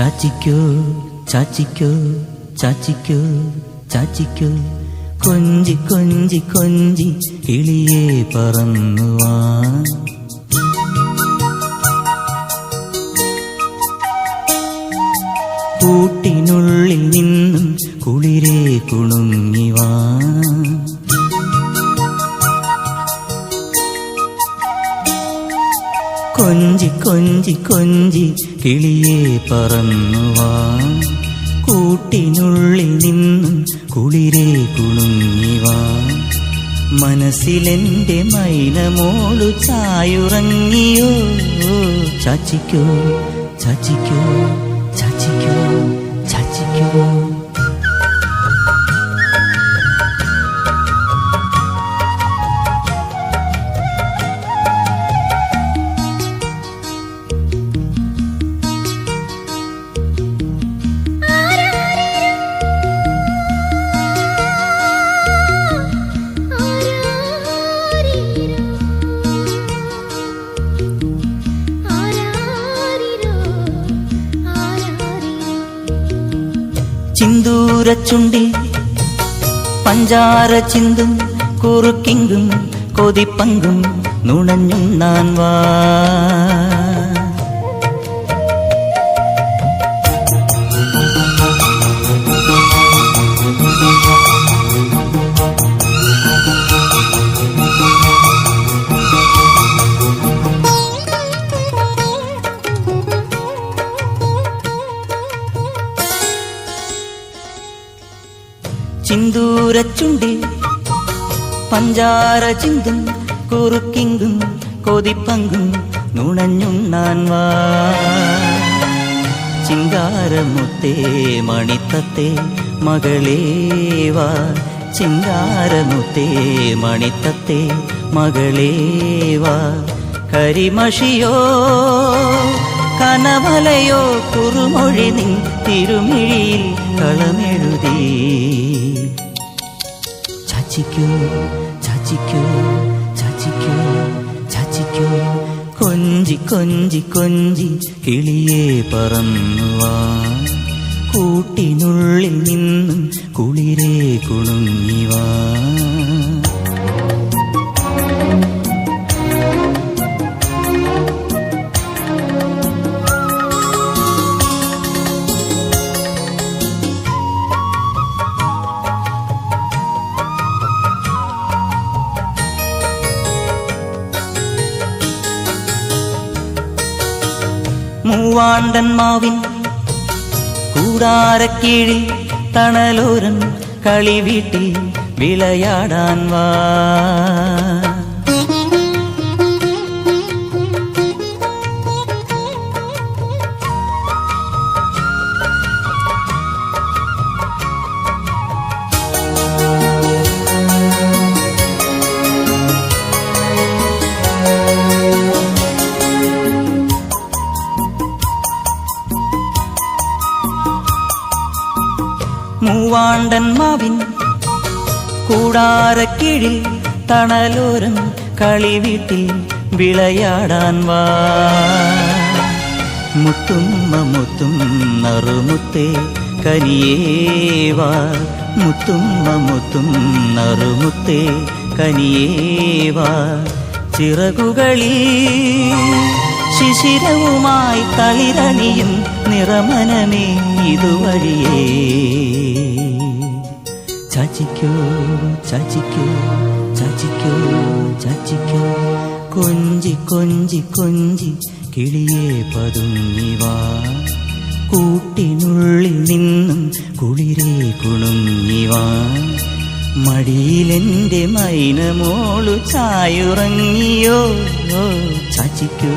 ചാച്ചിക്കോ ചാച്ചിക്കോ ചാച്ചിക്കോ ചാച്ചിക്കോ. കൊഞ്ചി കൊഞ്ചി കൊഞ്ചി കിളിയെ പറന്നുവാ കൂട്ടിനുള്ളിൽ നിന്നും കുളിരേ കുണുങ്ങിവാ കൊഞ്ചി കൊഞ്ചി കൊഞ്ചി കിളിയെ പറന്നുവാ കൂട്ടിനുള്ളിൽ നിന്നും കുളിരെ കുണുങ്ങിവാ മനസ്സിലെന്റെ മൈനമോളു ചായുറങ്ങിയോ? ചാച്ചിക്കോ ചാച്ചിക്കോ ചാച്ചിക്കോ ചാച്ചിക്കോ. ചിന്തൂരച്ചുണ്ടിൽ പഞ്ചാര ചിന്തും കുറുക്കിങ്കും കൊതിപ്പങ്കും നുണഞ്ഞുണ്ണാൻ വാ. ചിന്തൂരച്ചുണ്ടിൽ പഞ്ചാര ചിന്തും കുറുക്കിങ്കും കൊതിപ്പങ്കും നുണഞ്ഞുണ്ണാൻ വാ ചിങ്കാരമുത്തേ മണിത്തത്തെ മകളേവാ ചിങ്കാരമുത്തേ മണിത്തത്തെ മകളേവാ കരിമഷിയോ കനമലയോ കുറുമൊഴി നിൻ തിരുമിഴിയിൽ ചാച്ചിക്കോ ചാച്ചിക്കോ ചാച്ചിക്കോ ചാച്ചിക്കോ കൊഞ്ചി കൊഞ്ചി കൊഞ്ചി കിളിയെ പറന്നുവാ കൂട്ടിനുള്ളിൽ നിന്നും കുളിരെ കുണുങ്ങിവാ മൂവാണ്ടൻ മാവിൻ കൂടാരക്കീഴിൽ തണലോരൻ കളിവീട്ടിൽ വിളയാടാൻ വാ. മൂവാണ്ടൻ മാവിൻ കൂടാരക്കിഴിൽ തണലോരം കളി വീട്ടിൽ വിളയാടാൻ വാ. മുത്തുമ്മ മുത്തും നറുമുത്തേ കനിയേവാ മുത്തുമ്മ മുത്തും നറുമുത്തേ കനിയേവാ ചിറകുകളിൽ ശിശിരവുമായി തളിരണിയും നിറമനമേ ഇതുവഴിയേ. ചാച്ചിക്കോ ചാച്ചിക്കോ ചാച്ചിക്കോ ചാച്ചിക്കോ കൊഞ്ചി കൊഞ്ചി കൊഞ്ചി കിളിയെ പതുങ്ങിവാ കൂട്ടിനുള്ളിൽ നിന്നും കുളിരെ കുണുങ്ങിവാ മടിയിലെന്റെ മൈനമോളു ചായുറങ്ങിയോ? ചാച്ചിക്കോ.